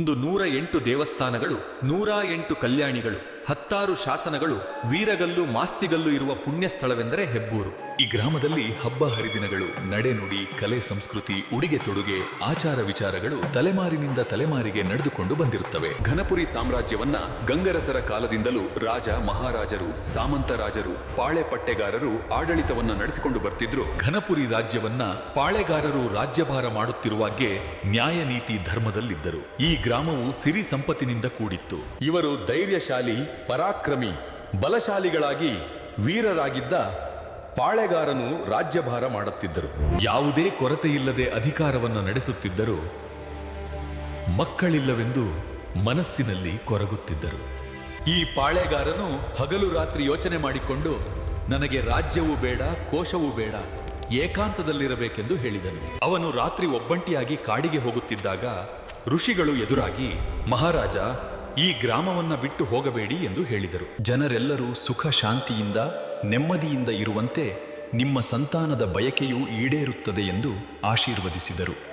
ಒಂದು ನೂರ ಎಂಟು ದೇವಸ್ಥಾನಗಳು ನೂರ ಎಂಟು ಕಲ್ಯಾಣಿಗಳು. ಹತ್ತಾರು ಶಾಸನಗಳು ವೀರಗಲ್ಲು ಮಾಸ್ತಿಗಲ್ಲು ಇರುವ ಪುಣ್ಯ ಸ್ಥಳವೆಂದರೆ ಹೆಬ್ಬೂರು. ಈ ಗ್ರಾಮದಲ್ಲಿ ಹಬ್ಬ ಹರಿದಿನಗಳು ನಡೆನುಡಿ ಕಲೆ, ಸಂಸ್ಕೃತಿ, ಉಡುಗೆ ತೊಡುಗೆ, ಆಚಾರ ವಿಚಾರಗಳು ತಲೆಮಾರಿನಿಂದ ತಲೆಮಾರಿಗೆ ನಡೆದುಕೊಂಡು ಬಂದಿರುತ್ತವೆ. ಘನಪುರಿ ಸಾಮ್ರಾಜ್ಯವನ್ನ ಗಂಗರಸರ ಕಾಲದಿಂದಲೂ ರಾಜ, ಮಹಾರಾಜರು, ಸಾಮಂತ ರಾಜರು, ಪಾಳೆ ಪಟ್ಟೆಗಾರರು ಆಡಳಿತವನ್ನ ನಡೆಸಿಕೊಂಡು ಬರ್ತಿದ್ರು. ಘನಪುರಿ ರಾಜ್ಯವನ್ನ ಪಾಳೆಗಾರರು ರಾಜ್ಯಭಾರ ಮಾಡುತ್ತಿರುವಾಗೆ ನ್ಯಾಯ ನೀತಿ ಧರ್ಮದಲ್ಲಿದ್ದರು. ಈ ಗ್ರಾಮವು ಸಿರಿ ಸಂಪತ್ತಿನಿಂದ ಕೂಡಿತ್ತು. ಇವರು ಧೈರ್ಯಶಾಲಿ ಪರಾಕ್ರಮಿ, ಬಲಶಾಲಿಗಳಾಗಿ ವೀರರಾಗಿದ್ದ ಪಾಳೆಗಾರನು ರಾಜ್ಯಭಾರ ಮಾಡುತ್ತಿದ್ದರು. ಯಾವುದೇ ಕೊರತೆಯಿಲ್ಲದೆ ಅಧಿಕಾರವನ್ನು ನಡೆಸುತ್ತಿದ್ದರು ಮಕ್ಕಳಿಲ್ಲವೆಂದು ಮನಸ್ಸಿನಲ್ಲಿ ಕೊರಗುತ್ತಿದ್ದರು. ಈ ಪಾಳೆಗಾರನು ಹಗಲು ರಾತ್ರಿ ಯೋಚನೆ ಮಾಡಿಕೊಂಡು, ನನಗೆ ರಾಜ್ಯವೂ ಬೇಡ, ಕೋಶವೂ ಬೇಡ, ಏಕಾಂತದಲ್ಲಿರಬೇಕೆಂದು ಹೇಳಿದನು. ಅವನು ರಾತ್ರಿ ಒಬ್ಬಂಟಿಯಾಗಿ ಕಾಡಿಗೆ ಹೋಗುತ್ತಿದ್ದಾಗ ಋಷಿಗಳು ಎದುರಾಗಿ, ಮಹಾರಾಜ ಈ ಗ್ರಾಮವನ್ನು ಬಿಟ್ಟು ಹೋಗಬೇಡಿ ಎಂದು ಹೇಳಿದರು. ಜನರೆಲ್ಲರೂ ಸುಖ ಶಾಂತಿಯಿಂದ, ನೆಮ್ಮದಿಯಿಂದ ಇರುವಂತೆ ನಿಮ್ಮ ಸಂತಾನದ ಬಯಕೆಯೂ ಈಡೇರುತ್ತದೆ ಎಂದು ಆಶೀರ್ವದಿಸಿದರು.